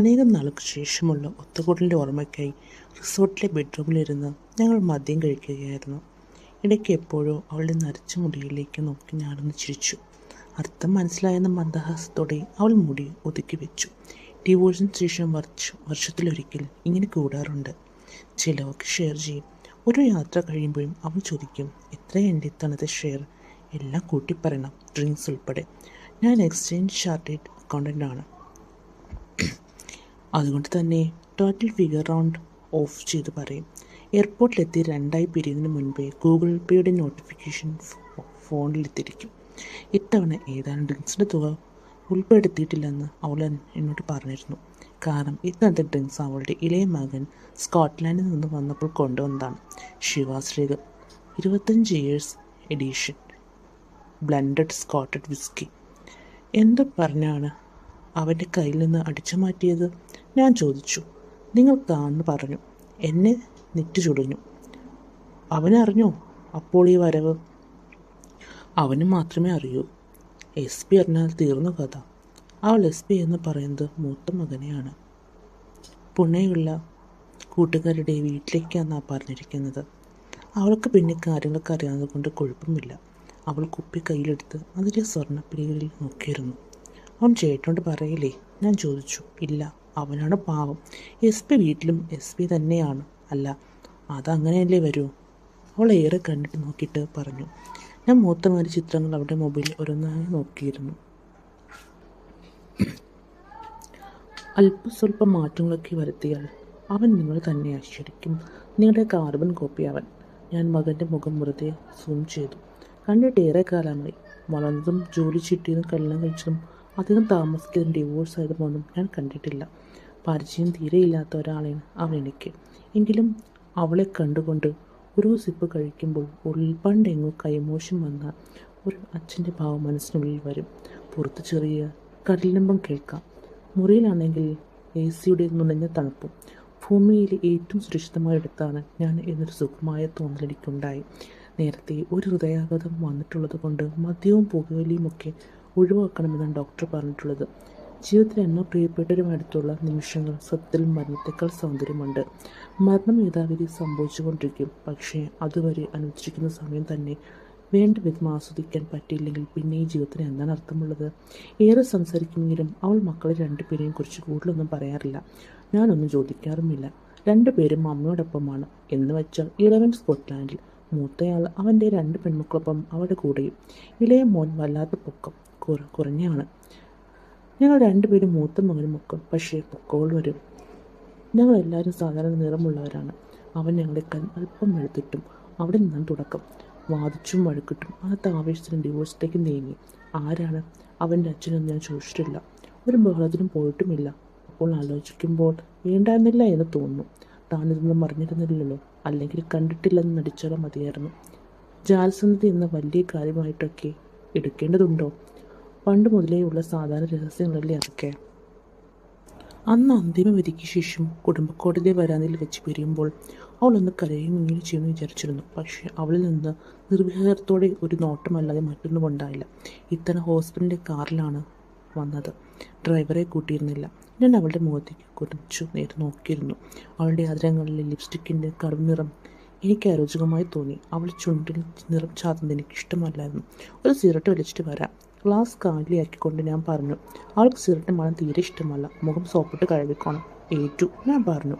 അനേകം നാളുകൾക്ക് ശേഷമുള്ള ഒത്തുകൂടലിന്റെ ഓർമ്മയ്ക്കായി റിസോർട്ടിലെ ബെഡ്റൂമിലിരുന്ന് ഞങ്ങൾ മദ്യം കഴിക്കുകയായിരുന്നു. ഇടയ്ക്ക് എപ്പോഴോ അവളുടെ നരച്ച മുടിയിലേക്ക് നോക്കി ഞാനൊന്ന് ചിരിച്ചു. അർത്ഥം മനസ്സിലായെന്ന മന്ദഹാസത്തോടെ അവൾ മുടി ഒതുക്കി വെച്ചു. ഡിവോഴ്സിന് ശേഷം വർഷ വർഷത്തിലൊരിക്കൽ ഇങ്ങനെ കൂടാറുണ്ട്. ചിലവൊക്കെ ഷെയർ ചെയ്യും. ഒരു യാത്ര കഴിയുമ്പോഴും അവൾ ചോദിക്കും എത്ര എന്റെ ഷെയർ? എല്ലാം കൂട്ടി പറയണം ഡ്രിങ്ക്സ് ഉൾപ്പെടെ. ഞാൻ എക്സ്ചേഞ്ച് ചാർട്ടേഡ് അക്കൗണ്ടന്റ് ആണ് അതുകൊണ്ട് തന്നെ ടോട്ടൽ ഫിഗർ റൗണ്ട് ഓഫ് ചെയ്ത് പറയും. എയർപോർട്ടിലെത്തി രണ്ടായി പിരിയുന്നതിന് മുൻപേ ഗൂഗിൾ പേയുടെ നോട്ടിഫിക്കേഷൻ ഫോണിലെത്തിയിരിക്കും. ഇത്തവണ ഏതാനും ഡ്രിങ്ക്സിന്റെ തുക ഉൾപ്പെടുത്തിയിട്ടില്ലെന്ന് അവൾ എന്നോട് പറഞ്ഞിരുന്നു. കാരണം ഇത്തരത്തെ ഡ്രിങ്ക്സ് അവളുടെ ഇളയ മകൻ സ്കോട്ട്ലാൻഡിൽ നിന്ന് വന്നപ്പോൾ കൊണ്ടുവന്നതാണ്. ശിവാശ്രീകർ ഇരുപത്തഞ്ച് years edition blended scotch whisky എന്ത് പറഞ്ഞാണ് അവന്റെ കയ്യിൽ നിന്ന് അടിച്ചു മാറ്റിയത് ഞാൻ ചോദിച്ചു. നിങ്ങൾ കാണു പറഞ്ഞു. എന്നെ നെറ്റ് ചുടഞ്ഞു അവനറിഞ്ഞോ അപ്പോൾ ഈ വരവ്? അവന് മാത്രമേ അറിയൂ. എസ് പി അറിഞ്ഞാൽ തീർന്നു കഥ. അവൾ എസ് പി എന്ന് പറയുന്നത് മൂത്ത മകനെയാണ്. പുണയുള്ള കൂട്ടുകാരുടെ വീട്ടിലേക്കാണ് ആ പറഞ്ഞിരിക്കുന്നത്. അവൾക്ക് പിന്നെ കാര്യങ്ങളൊക്കെ അറിയാവുന്നത് കൊണ്ട് കുഴപ്പമില്ല. അവൾ കുപ്പി കയ്യിലെടുത്ത് അതിന്റെ സ്വർണപ്പിടികളിൽ നോക്കിയിരുന്നു. അവൻ ചേട്ടനോട് പറയില്ലേ? ഞാൻ ചോദിച്ചു. ഇല്ല അവനാണ് പാവം. എസ് പി വീട്ടിലും എസ് പി തന്നെയാണ്. അല്ല അതങ്ങനെയല്ലേ വരൂ? അവൾ ഏറെ കണ്ടിട്ട് നോക്കിയിട്ട് പറഞ്ഞു. ഞാൻ മൂത്തമാരി ചിത്രങ്ങൾ അവരുടെ മൊബൈലിൽ ഓരോന്നായി നോക്കിയിരുന്നു. അല്പസ്വല്പം മാറ്റങ്ങളൊക്കെ വരുത്തിയാൽ അവൻ നിങ്ങൾ തന്നെ ശരിക്കും നിങ്ങളുടെ കാർബൺ കോപ്പി അവൻ. ഞാൻ മകന്റെ മുഖം വെറുതെ സൂം ചെയ്തു. കണ്ടിട്ട് ഏറെ കാലമായി. വളർന്നതും ജോലി ചിട്ടിയതും കല്യാണം കഴിച്ചതും അധികം താമസിക്കുന്ന ഡിവോഴ്സ് ആയതുമൊന്നും ഞാൻ കണ്ടിട്ടില്ല. പരിചയം തീരെയില്ലാത്ത ഒരാളെയാണ് അവൻ എനിക്ക്. എങ്കിലും അവളെ കണ്ടുകൊണ്ട് ഒരു സിപ്പ് കഴിക്കുമ്പോൾ ഉള്ളിൽ പണ്ടെങ്ങോ കൈമോശം വന്ന ഒരു അച്ഛന്റെ ഭാവം മനസ്സിനുള്ളിൽ വരും. പുറത്ത് ചെറിയ കടലിനമ്പം കേൾക്കാം. മുറിയിലാണെങ്കിൽ എ സിയുടെ നുണഞ്ഞ തണുപ്പും ഭൂമിയിലെ ഏറ്റവും സുരക്ഷിതമായ ഇടത്താണ് ഞാൻ എന്നൊരു സുഖമായ തോന്നലെനിക്കുണ്ടായി നേരത്തെ ഒരു ഹൃദയാഘാതം വന്നിട്ടുള്ളത് കൊണ്ട് മദ്യവും പുകവലിയും ഒക്കെ ഒഴിവാക്കണമെന്നാണ് ഡോക്ടർ പറഞ്ഞിട്ടുള്ളത്. ജീവിതത്തിൽ എന്നോ പ്രിയപ്പെട്ടവരുമടുത്തുള്ള നിമിഷങ്ങൾ സത്യത്തിൽ മരണത്തെക്കാൾ സൗന്ദര്യമുണ്ട്. മരണം യഥാവിധി സംഭവിച്ചുകൊണ്ടിരിക്കും. പക്ഷേ അതുവരെ അനുവദിച്ചിരിക്കുന്ന സമയം തന്നെ വേണ്ട വിധം ആസ്വദിക്കാൻ പറ്റിയില്ലെങ്കിൽ പിന്നെ ഈ ജീവിതത്തിന് എന്താണ് അർത്ഥമുള്ളത്? ഏറെ സംസാരിക്കുമെങ്കിലും അവൾ മക്കളെ രണ്ടുപേരെയും കുറിച്ച് കൂടുതലൊന്നും പറയാറില്ല. ഞാനൊന്നും ചോദിക്കാറുമില്ല. രണ്ടുപേരും അമ്മയോടൊപ്പമാണ്. എന്ന് വെച്ചാൽ ഇളവൻ സ്കോട്ട്ലാൻഡിൽ മൂത്തയാൾ അവന്റെ രണ്ട് പെൺമക്കളൊപ്പം അവരുടെ കൂടെയും. ഇളയ മോൻ വല്ലാത്ത പൊക്കം. കുറ കുറഞ്ഞാണ്. ഞങ്ങൾ രണ്ടുപേരും മൂത്ത മകനും ഒക്കെ പക്ഷേ പൊക്കോൾ വരും. ഞങ്ങളെല്ലാവരും സാധാരണ നിറമുള്ളവരാണ്. അവൻ ഞങ്ങളെ കൽ അല്പം വെളുത്തിട്ടും അവിടെ നിന്നാണ് തുടക്കം വാദിച്ചും വഴക്കിട്ടും അന്നത്തെ ആവേശത്തിന് ഡിവോഴ്സിലേക്ക് നീങ്ങി. ആരാണ്? അവന്റെ അച്ഛനൊന്നും ഞാൻ ചോദിച്ചിട്ടില്ല. ഒരു ബഹളത്തിനും പോയിട്ടുമില്ല. അപ്പോൾ ആലോചിക്കുമ്പോൾ വേണ്ടായിരുന്നില്ല എന്ന് തോന്നുന്നു. താനിതൊന്നും അറിഞ്ഞിരുന്നില്ലല്ലോ അല്ലെങ്കിൽ കണ്ടിട്ടില്ലെന്ന് നടിച്ചാലും മതിയായിരുന്നു. ജാൽസന്ധി എന്ന വലിയ കാര്യമായിട്ടൊക്കെ എടുക്കേണ്ടതുണ്ടോ? പണ്ട് മുതലേ ഉള്ള സാധാരണ രഹസ്യങ്ങളല്ലേ അതൊക്കെ? അന്ന് അന്തിമ വിധിക്ക് ശേഷം കുടുംബക്കോടതി വരാനിൽ വെച്ച് പിരിയുമ്പോൾ അവൾ ഒന്ന് കരയും ഇങ്ങനെ ചെയ്യുമെന്ന് വിചാരിച്ചിരുന്നു. പക്ഷേ അവളിൽ നിന്ന് നിർവികാരത്തോടെ ഒരു നോട്ടമല്ലാതെ മറ്റൊന്നും ഉണ്ടായില്ല. ഇത്തരം ഹോസ്പിറ്റലിന്റെ കാറിലാണ് വന്നത്. ഡ്രൈവറെ കൂട്ടിയിരുന്നില്ല. ഞാൻ അവളുടെ മുഖത്തേക്ക് കുറച്ചു നേരം നോക്കിയിരുന്നു. അവളുടെ അതിരങ്ങളിലെ ലിപ്സ്റ്റിക്കിന്റെ കടും നിറം എനിക്ക് അരോചകമായി തോന്നി. അവൾ ചുണ്ടിൽ നിറം ചാർന്നത് എനിക്ക് ഇഷ്ടമല്ലായിരുന്നു ഒരു സിഗരറ്റ് വലിച്ചിട്ട് വരാം. ഗ്ലാസ് കാലിയാക്കിക്കൊണ്ട് ഞാൻ പറഞ്ഞു അവൾക്ക് സിഗരറ്റ് മണം തീരെ ഇഷ്ടമല്ല. മുഖം സോപ്പിട്ട് കഴുകിക്കോണം. ഏറ്റു. ഞാൻ പറഞ്ഞു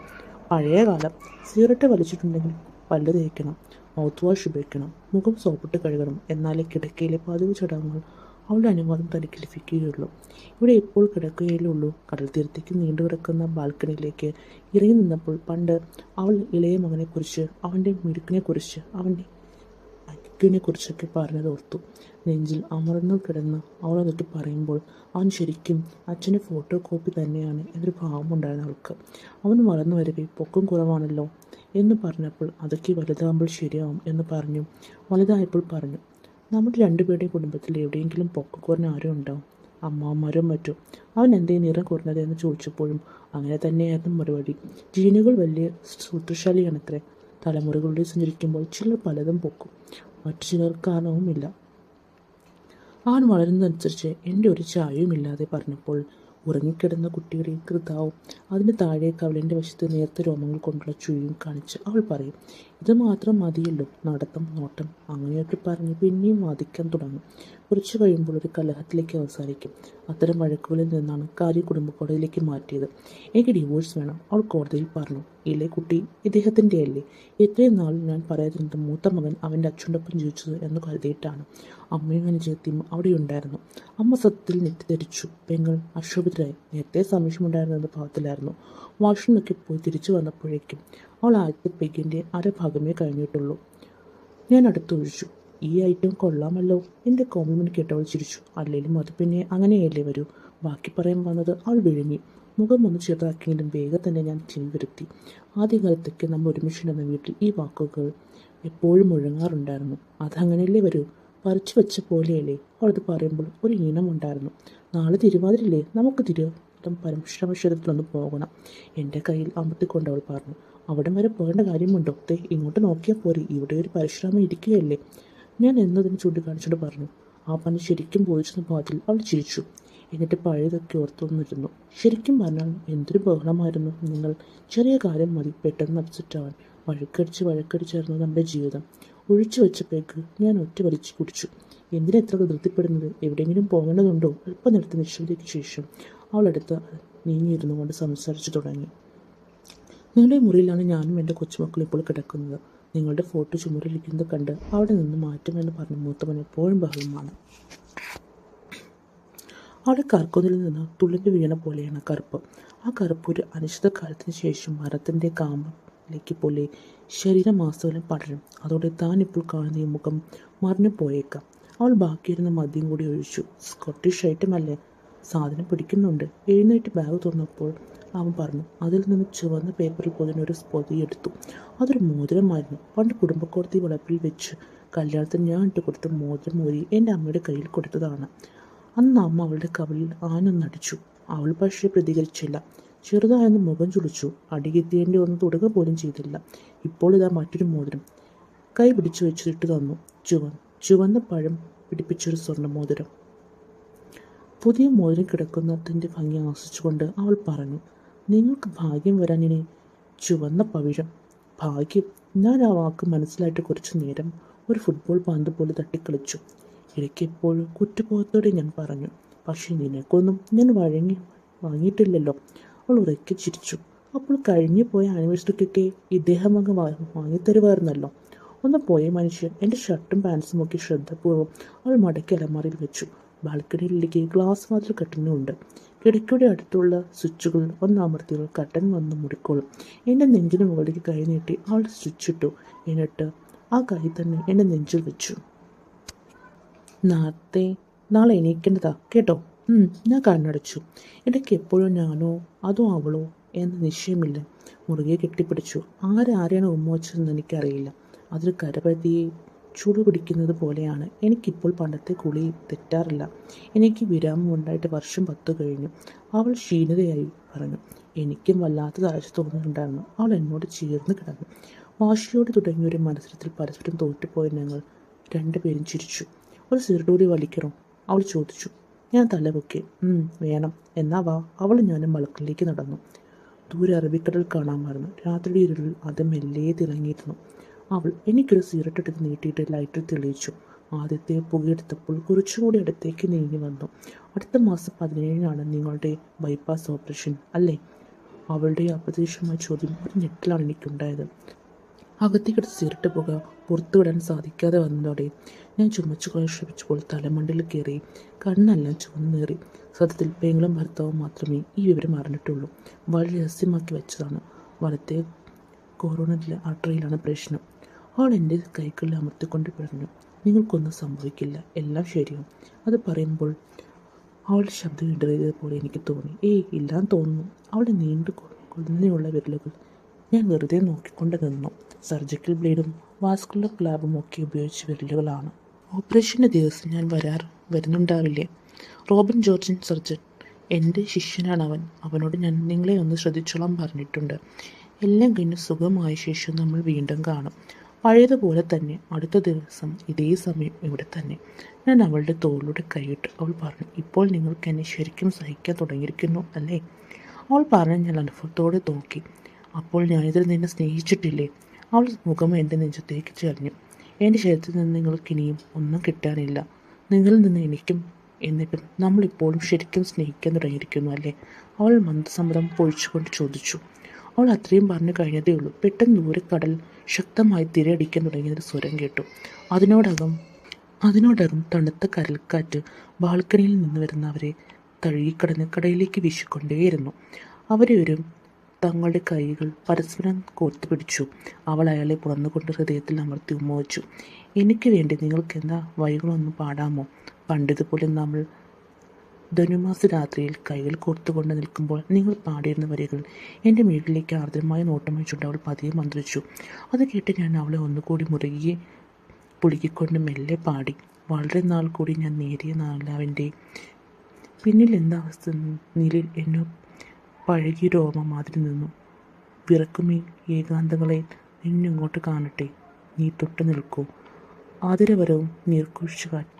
പഴയ കാലം സിഗരറ്റ് വലിച്ചിട്ടുണ്ടെങ്കിൽ പല്ല് തേക്കണം മൗത്ത് വാഷ് ഉപയോഗിക്കണം മുഖം സോപ്പിട്ട് കഴുകണം എന്നാലേ കിടക്കയിലെ പതിവ് ചടങ്ങുകൾ അവളുടെ അനുവാദം തനിക്ക് ലഭിക്കുകയുള്ളൂ ഇവിടെ ഇപ്പോൾ കിടക്കുകയുള്ളൂ കടൽ തീരത്തേക്ക് നീണ്ടു കിടക്കുന്ന ബാൽക്കണിയിലേക്ക് ഇറങ്ങി നിന്നപ്പോൾ പണ്ട് അവൾ ഇളയ മകനെക്കുറിച്ച് അവന്റെ മിടുക്കിനെക്കുറിച്ച് അവന്റെ ഐക്യുവിനെ കുറിച്ചൊക്കെ പറഞ്ഞത് ഓർത്തു നെഞ്ചിൽ അമർന്നു കിടന്ന് എന്നിട്ട് പറയുമ്പോൾ അവൻ ശരിക്കും അച്ഛന്റെ ഫോട്ടോ കോപ്പി തന്നെയാണ് എന്നൊരു ഭാവമുണ്ടായിരുന്നു അവൾക്ക്. അവൻ വളർന്നു വരവേ പൊക്കം കുറവാണല്ലോ എന്ന് പറഞ്ഞപ്പോൾ അതൊക്കെ വലുതാകുമ്പോൾ ശരിയാവും എന്ന് പറഞ്ഞു. വലുതായപ്പോൾ പറഞ്ഞു നമ്മുടെ രണ്ടുപേരുടെയും കുടുംബത്തിൽ എവിടെയെങ്കിലും പൊക്കം കുറഞ്ഞ ആരും ഉണ്ടാവും അമ്മാവന്മാരും മറ്റും? അവൻ എന്തേ നിറം കുറഞ്ഞത്? എന്ന് ചോദിച്ചപ്പോഴും അങ്ങനെ തന്നെയായിരുന്നു മറുപടി. ജീനുകൾ വലിയ സൂത്രശാലിയാണത്രേ തലമുറകളിലൂടെ സഞ്ചരിക്കുമ്പോൾ ചിലർ പലതും പൊക്കും. മറ്റു ചിലർ കാരണവുമില്ല അവൻ വളരുന്നതനുസരിച്ച് എന്റെ ഒരു ചായയും ഇല്ലാതെ പറഞ്ഞപ്പോൾ ഉറങ്ങിക്കിടന്ന കുട്ടിയുടെ കൃതാവും അതിന് താഴെ അവളിന്റെ വശത്ത് നേർത്ത രോമങ്ങൾ കൊണ്ടുള്ള ചുഴിയും കാണിച്ച് അവൾ പറയും ഇത് മാത്രം മതിയല്ലോ നടത്തം നോട്ടം അങ്ങനെയൊക്കെ പറഞ്ഞ് പിന്നെയും വാദിക്കാൻ തുടങ്ങും. കുറച്ച് കഴിയുമ്പോൾ ഒരു കലഹത്തിലേക്ക് അവസാനിക്കും. അത്തരം വഴക്കുകളിൽ നിന്നാണ് കാര്യം കുടുംബക്കോടതിയിലേക്ക് മാറ്റിയത്. എനിക്ക് ഡിവോഴ്സ് വേണം. അവൾ കോടതിയിൽ പറഞ്ഞു ഇല്ലേ കുട്ടി ഇദ്ദേഹത്തിന്റെ അല്ലേ ഇത്രയും നാൾ ഞാൻ പറയാതിരുന്നത് മൂത്ത മകൻ അവന്റെ അച്ഛനൊപ്പം ജീവിച്ചത് എന്ന് കരുതിയിട്ടാണ്. അമ്മയും അനുജയത്തിയും അവിടെ ഉണ്ടായിരുന്നു. അമ്മ സത്യത്തിൽ നെറ്റിദ്ധരിച്ചു പെങ്ങൾ അക്ഷോഭിതരായി. നേരത്തെ സംശയമുണ്ടായിരുന്നത് ഭാഗത്തിലായിരുന്നു വാഷ്റൂമിലൊക്കെ പോയി തിരിച്ചു വന്നപ്പോഴേക്കും അവൾ ആദ്യത്തെ പെഗിന്റെ അരഭാഗമേ കഴിഞ്ഞിട്ടുള്ളൂ. ഞാൻ അടുത്തൊഴിച്ചു. ഈ ഐറ്റം കൊള്ളാമല്ലോ എന്റെ കോംപ്ലിമെന്റ് കേട്ടവൾ ചിരിച്ചു. അല്ലെങ്കിലും അത് പിന്നെ അങ്ങനെയല്ലേ വരൂ. ബാക്കി പറയാൻ വന്നത് അവൾ വിഴുങ്ങി. മുഖം ഒന്ന് ചെറുതാക്കിയെങ്കിലും വേഗം തന്നെ ഞാൻ ചെവി വരുത്തി. ആദ്യകാലത്തൊക്കെ നമ്മൾ ഒരുമിച്ചുണ്ടെന്ന വീട്ടിൽ ഈ വാക്കുകൾ എപ്പോഴും മുഴങ്ങാറുണ്ടായിരുന്നു. അതങ്ങനെയല്ലേ വരൂ? പറിച്ചു വെച്ച പോലെയല്ലേ. അവളത് പറയുമ്പോൾ ഒരു ഈണമുണ്ടായിരുന്നു നാളെ തിരുവാതിരല്ലേ നമുക്ക് തിരുവനന്തപുരം പരമശ്രമക്ഷേത്രത്തിലൊന്ന് പോകണം. എന്റെ കയ്യിൽ അമർത്തിക്കൊണ്ട് അവൾ പറഞ്ഞു. അവിടം വരെ പോകേണ്ട കാര്യമുണ്ടോ? തേ ഇങ്ങോട്ട് നോക്കിയാൽ പോരെ. ഇവിടെ ഒരു പരിശ്രമം ഇരിക്കുകയല്ലേ. ഞാൻ എന്നതിന് ചൂണ്ടിക്കാണിച്ചുകൊണ്ട് പറഞ്ഞു. ആ പണി ശരിക്കും പോയിച്ചെന്ന ഭാഗത്തിൽ അവൾ ചിരിച്ചു. എന്നിട്ട് പഴയതൊക്കെ ഓർത്തൊന്നിരുന്നു ശരിക്കും പറഞ്ഞാൽ എന്തൊരു ബഹളമായിരുന്നു നിങ്ങൾ. ചെറിയ കാര്യം മതി പെട്ടെന്ന് അപ്സെറ്റാവാൻ. വഴക്കടിച്ച് വഴക്കടിച്ചായിരുന്നു നമ്മുടെ ജീവിതം. ഒഴിച്ചു വെച്ച പേക്ക് ഞാൻ ഒറ്റ വലിച്ചു കുടിച്ചു. എന്തിനെത്ര ധൃതിപ്പെടുന്നത് എവിടെയെങ്കിലും പോകേണ്ടതുണ്ടോ? അല്പനേരത്തെ നിശ്ചലതയ്ക്ക് ശേഷം അവളടുത്ത് നീങ്ങിയിരുന്നു കൊണ്ട് സംസാരിച്ചു തുടങ്ങി. നിങ്ങളുടെ മുറിയിലാണ് ഞാനും എന്റെ കൊച്ചുമക്കളും ഇപ്പോൾ കിടക്കുന്നത്. നിങ്ങളുടെ ഫോട്ടോ ചുമരിലിരിക്കുന്നത് കണ്ട് അവിടെ നിന്ന് മാറ്റുമെന്ന് പറഞ്ഞ മൂത്തവൻ എപ്പോഴും ബഹളമാണ്. അവിടെ കറുക്കുന്നതിൽ നിന്ന് തുള്ളിന്റെ വീണ പോലെയാണ് കറുപ്പ്. ആ കറുപ്പ് ഒരു അനിശ്ചിതകാലത്തിന് ശേഷം മരത്തിന്റെ കാമ്പിലേക്ക് പോലെ ശരീരമാസകലം പടരും. അതോടെ താൻ ഇപ്പോൾ കാണുന്ന ഈ മുഖം മറിഞ്ഞു പോയേക്കാം അവൾ ബാക്കിയിരുന്ന മദ്യം കൂടി ഒഴിച്ചു. സ്കോട്ടിഷ് ഐറ്റമല്ലേ സാധനം പിടിക്കുന്നുണ്ട്. എഴുന്നേറ്റ് ബാഗ് തുറന്നപ്പോൾ അവൻ പറഞ്ഞു അതിൽ നിന്ന് ചുവന്ന പേപ്പറിൽ പൊതിഞ്ഞ ഒരു പൊതി എടുത്തു. അതൊരു മോതിരമായിരുന്നു. പണ്ട് കുടുംബക്കോടതി വളപ്പിൽ വെച്ച് കല്യാണത്തിന് ഞാൻ ഇട്ട് കൊടുത്ത മോതിരം ഊരി എന്റെ അമ്മയുടെ കയ്യിൽ കൊടുത്തതാണ്. അന്ന് അമ്മ അവളുടെ കവലിൽ ആനൊന്നടിച്ചു അവൾ പക്ഷേ പ്രതികരിച്ചില്ല. ചെറുതായെന്ന് മുഖം ചുളിച്ചു. അടിയെത്തിയേണ്ടി ഒന്ന് തുടങ്ങ പോലും ചെയ്തില്ല. ഇപ്പോൾ ഇതാ മറ്റൊരു മോതിരം. കൈ പിടിച്ചു വെച്ചിട്ട് തന്നു. ചുവ ചുവന്ന പഴം പിടിപ്പിച്ചൊരു സ്വർണ മോതിരം. പുതിയ മോതിരം കിടക്കുന്നതിന്റെ ഭംഗി ആസ്വദിച്ചുകൊണ്ട് അവൾ പറഞ്ഞു നിങ്ങൾക്ക് ഭാഗ്യം വരാൻ ഇനി ചുവന്ന പവിഴം. ഭാഗ്യം. ഞാൻ ആ വാക്ക് മനസ്സിലായിട്ട് കുറച്ചു നേരം ഒരു ഫുട്ബോൾ പന്ത് പോലെ തട്ടിക്കളിച്ചു. ഇടയ്ക്ക് എപ്പോഴും കുറ്റബോധത്തോടെ ഞാൻ പറഞ്ഞു പക്ഷേ നിനക്കൊന്നും ഞാൻ വഴങ്ങി വാങ്ങിയിട്ടില്ലല്ലോ അവൾ ഉറക്കെ ചിരിച്ചു. അപ്പോൾ കഴിഞ്ഞു പോയ ആനിവേഴ്സറിക്കൊക്കെ ഇദ്ദേഹം അങ്ങ് വാങ്ങി വാങ്ങിത്തരുമായിരുന്നല്ലോ. ഒന്ന് പോയ മനുഷ്യൻ. എന്റെ ഷർട്ടും പാൻസും ഒക്കെ ശ്രദ്ധപൂർവം അവൾ മടക്കി അലമാറിയിൽ വെച്ചു. ബാൽക്കണിയിലേക്ക് ഗ്ലാസ് വാതിൽ കെട്ടുന്നുണ്ട് കിടക്കയുടെ അടുത്തുള്ള സ്വിച്ചുകൾ ഒന്നമർത്തിയാൽ കട്ടൻ വന്ന് മുടിക്കോളും. എന്റെ നെഞ്ചിന് മുകളിലേക്ക് കൈ നീട്ടി അവൾ സ്വിച്ചിട്ടു. എന്നിട്ട് ആ കൈ തന്നെ എന്റെ നെഞ്ചിൽ വെച്ചു. നാളത്തെ നാളെ എണീക്കേണ്ടതാ കേട്ടോ? ഞാൻ കണ്ണടച്ചു. ഇടയ്ക്ക് എപ്പോഴും ഞാനോ അതോ അവളോ എന്ന നിശ്ചയമില്ല. മുറുകെ കെട്ടിപ്പിടിച്ചു. ആരാരെയാണ് ഉമ്മ വെച്ചതെന്ന് എനിക്കറിയില്ല. അതൊരു കരപതിയെ ചൂട് പിടിക്കുന്നത് പോലെയാണ്. എനിക്കിപ്പോൾ പണ്ടത്തെ കുളി തെറ്റാറില്ല. എനിക്ക് വിരാമം ഉണ്ടായിട്ട് വർഷം പത്ത് കഴിഞ്ഞു. അവൾ ക്ഷീണിതയായി പറഞ്ഞു. എനിക്കും വല്ലാത്ത താഴ്ച തോന്നുന്നുണ്ടായിരുന്നു അവൾ എന്നോട് ചേർന്ന് കിടന്നു. വാശിയോട് തുടങ്ങിയ ഒരു മത്സരത്തിൽ പരസ്പരം തോറ്റുപോയ ഞങ്ങൾ രണ്ടുപേരും ചിരിച്ചു. ഒരു കൂടി വലിക്കണോ? അവൾ ചോദിച്ചു. ഞാൻ തലപൊക്കി. "ഉം, വേണം. എന്നാ വാ. അവൾ ഞാനും വളക്കിലേക്ക് നടന്നു. ദൂരെ അറബിക്കടൽ കാണാമായിരുന്നു രാത്രിയുടെ ഇരുളിൽ അത് മെല്ലെ തിളങ്ങിയിരുന്നു. അവൾ എനിക്കൊരു സിഗരറ്റെടുത്ത് നീട്ടിയിട്ട് ലൈറ്റർ തെളിയിച്ചു. ആദ്യത്തെ പുകയെടുത്തപ്പോൾ കുറച്ചുകൂടി അടുത്തേക്ക് നീങ്ങി വന്നു. അടുത്ത മാസം പതിനേഴിനാണ് നിങ്ങളുടെ ബൈപ്പാസ് ഓപ്പറേഷൻ അല്ലേ? അവളുടെ അപ്രതീക്ഷിതമായ ചോദ്യം ഒരു ഞെട്ടിലാണ് എനിക്കുണ്ടായത്. അകത്തേക്കെടുത്ത് സിഗരറ്റ് പുക പുറത്തു വിടാൻ സാധിക്കാതെ വന്നതോടെ ഞാൻ ചുമച്ചു കളയാൻ ശ്രമിച്ചപ്പോൾ തലമണ്ടിൽ കയറി കണ്ണെല്ലാം ചുവന്നേറി സത്യത്തിൽ പെങ്ങളും ഭർത്താവും മാത്രമേ ഈ വിവരം അറിഞ്ഞിട്ടുള്ളൂ. വളരെ രഹസ്യമാക്കി വെച്ചതാണ്. വലത്തെ കൊറോണ ആർട്ടറിയിലാണ് പ്രശ്നം. അവൾ എന്റെ കൈകളിൽ അമർത്തിക്കൊണ്ട് പറഞ്ഞു നിങ്ങൾക്കൊന്നും സംഭവിക്കില്ല എല്ലാം ശരിയാവും. അത് പറയുമ്പോൾ അവളുടെ ശബ്ദം ഇടറിയത് പോലെ എനിക്ക് തോന്നി. ഏയ് ഇല്ലാന്ന് തോന്നുന്നു. അവളുടെ നീണ്ടു കൊടുന്നതിനുള്ള വിരലുകൾ ഞാൻ വെറുതെ നോക്കിക്കൊണ്ട് നിന്നു. സർജിക്കൽ ബ്ലേഡും വാസ്കുലർ ക്ലാബും ഒക്കെ ഉപയോഗിച്ച വിരലുകളാണ്. ഓപ്പറേഷന്റെ ദിവസം ഞാൻ വരാറ് വരുന്നുണ്ടാവില്ലേ? റോബിൻ ജോർജിൻ സർജൻ എന്റെ ശിഷ്യനാണ് അവൻ. അവനോട് ഞാൻ നിങ്ങളെ ഒന്ന് ശ്രദ്ധിച്ചോളാം പറഞ്ഞിട്ടുണ്ട്. എല്ലാം കഴിഞ്ഞ് സുഖമായ ശേഷം നമ്മൾ വീണ്ടും കാണും. പഴയതുപോലെ തന്നെ അടുത്ത ദിവസം ഇതേ സമയം ഇവിടെ തന്നെ. ഞാൻ അവളുടെ തോളിലൂടെ കൈയിട്ട് അവൾ പറഞ്ഞു ഇപ്പോൾ നിങ്ങൾക്ക് എന്നെ ശരിക്കും സഹിക്കാൻ തുടങ്ങിയിരിക്കുന്നു അല്ലേ? അവൾ പറഞ്ഞ് ഞാൻ അനുഭവത്തോടെ നോക്കി. അപ്പോൾ ഞാനിതിൽ നിന്നെ സ്നേഹിച്ചിട്ടില്ലേ? അവൾ മുഖം എന്റെ നെഞ്ചത്തേക്ക് ചെറിഞ്ഞു എന്റെ ശരീരത്തിൽ നിന്ന് നിങ്ങൾക്ക് ഇനിയും ഒന്നും കിട്ടാനില്ല. നിങ്ങളിൽ നിന്ന് എനിക്കും എന്നിട്ടും നമ്മളിപ്പോഴും ശരിക്കും സ്നേഹിക്കാൻ തുടങ്ങിയിരിക്കുന്നു അല്ലേ? അവൾ മന്ദസമ്മതം പൊഴിച്ചുകൊണ്ട് ചോദിച്ചു. അവൾ അത്രയും പറഞ്ഞു കഴിഞ്ഞതേ ഉള്ളൂ. പെട്ടെന്ന് ദൂരെ കടൽ ശക്തമായി തിരയടിക്കാൻ തുടങ്ങിയൊരു സ്വരം കേട്ടു. അതിനോടകം അതിനോടകം തണുത്ത കരൽക്കാറ്റ് ബാൽക്കണിയിൽ നിന്ന് വരുന്നവരെ തഴുകിക്കടന്ന് കടയിലേക്ക് വീശിക്കൊണ്ടേയിരുന്നു. അവരെ ഒരു തങ്ങളുടെ കൈകൾ പരസ്പരം കോർത്തു പിടിച്ചു. അവൾ അയാളെ പുറന്നുകൊണ്ട് ഹൃദയത്തിൽ അമർത്തി ഉമ്മവച്ചു എനിക്ക് വേണ്ടി നിങ്ങൾക്ക് എന്താ വഴികളൊന്നും പാടാമോ? പണ്ടിതുപോലെ നമ്മൾ ധനുമാസ രാത്രിയിൽ കൈകൾ കോർത്തുകൊണ്ട് നിൽക്കുമ്പോൾ നിങ്ങൾ പാടിയിരുന്ന വരികൾ എന്റെ വീട്ടിലേക്ക് ആർദ്രമായ നോട്ടം വെച്ചുകൊണ്ട് അവൾ പതിയെ മന്ത്രിച്ചു. അത് കേട്ട് ഞാൻ അവളെ ഒന്നുകൂടി മുറുകിയെ പുളുക്കിക്കൊണ്ട് മെല്ലെ പാടി. വളരെ നാൾ കൂടി ഞാൻ നേരിയ നാലാവിന്റെ പിന്നിൽ എന്താ അവസ്ഥ നീലിൽ എന്നോ പഴകിയ രോമം മാതിരി നിന്നു. വിറക്കുമേ ഏകാന്തങ്ങളെ നിന്നിങ്ങോട്ട് കാണട്ടെ? നീ തൊട്ട് നിൽക്കൂ. ആതിരവരവും നീർക്കുഴിച്ചു കാറ്റ്.